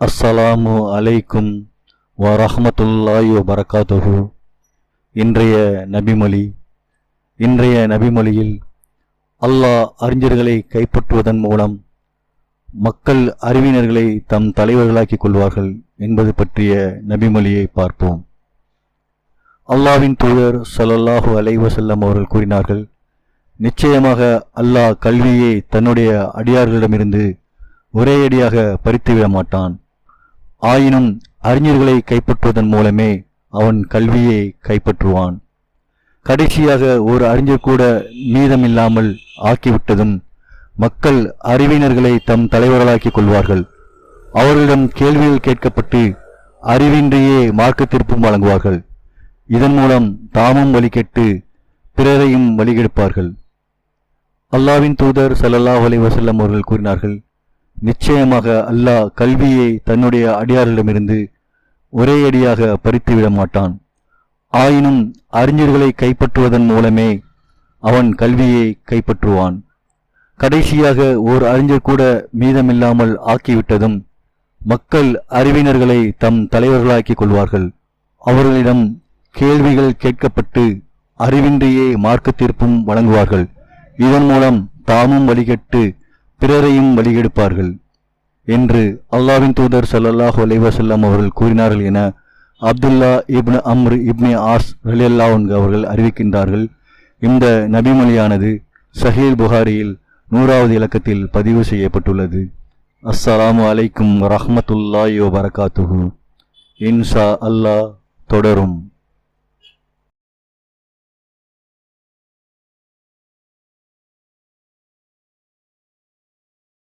அஸ்ஸலாமு அலைக்கும் வரஹ்மத்துல்லாஹி வபரகாத்துஹு. இன்றைய நபிமொழி இன்றைய நபிமொழியில் அல்லாஹ் அறிஞர்களை கைப்பற்றுவதன் மூலம் மக்கள் அறிவினர்களை தம் தலைவர்களாக்கிக் கொள்வார்கள் என்பது பற்றிய நபிமொழியை பார்ப்போம். அல்லாவின் தூதர் சலல்லாஹு அலைவசல்லம் அவர்கள் கூறினார்கள் நிச்சயமாக அல்லாஹ் கல்வியை தன்னுடைய அடியார்களிடமிருந்து ஒரேயடியாக பறித்துவிட மாட்டான். ஆயினும் அறிஞர்களை கைப்பற்றுவதன் மூலமே அவன் கல்வியை கைப்பற்றுவான். கடைசியாக ஒரு அறிஞர் கூட மீதமில்லாமல் ஆக்கிவிட்டதும் மக்கள் அறிவினர்களை தம் தலைவர்களாக்கிக் கொள்வார்கள். அவர்களிடம் கேள்விகள் கேட்கப்பட்டு அறிவின்றியே மார்க்க தீர்ப்பும் வழங்குவார்கள். இதன் மூலம் தாமும் வழிகெட்டு பிறரையும் வழிகெடுப்பார்கள் அல்லாவின் தூதர் ஸல்லல்லாஹு அலைஹி வஸல்லம் அவர்கள் கூறினார்கள் நிச்சயமாக அல்லாஹ் கல்வியை தன்னுடைய அடியாரிடமிருந்து ஒரே அடியாக பறித்துவிட மாட்டான். ஆயினும் அறிஞர்களை கைப்பற்றுவதன் மூலமே அவன் கல்வியை கைப்பற்றுவான். கடைசியாக ஓர் அறிஞர் கூட மீதமில்லாமல் ஆக்கிவிட்டதும் மக்கள் அறிவினர்களை தம் தலைவர்களாக்கிக் கொள்வார்கள். அவர்களிடம் கேள்விகள் கேட்கப்பட்டு அறிவின்றியே மார்க்க தீர்ப்பும் வழங்குவார்கள். இதன் மூலம் தாமும் வழிகெட்டு பிறரையும் வழிகெடுப்பார்கள் என்று அல்லாவின் தூதர் ஸல்லல்லாஹு அலைவசல்லாம் அவர்கள் கூறினார்கள் என Abdullah ibn Amr ibn As ரலியல்லாஹு அவர்கள் அறிவிக்கின்றார்கள். இந்த நபிமொழியானது சஹீல் புகாரியில் நூறாவது இலக்கத்தில் பதிவு செய்யப்பட்டுள்ளது. அஸ்ஸலாமு அலைக்கும் ரஹமத்துல்லாயோ வபரகாத்துஹு. இன்ஷா அல்லாஹ் தொடரும்.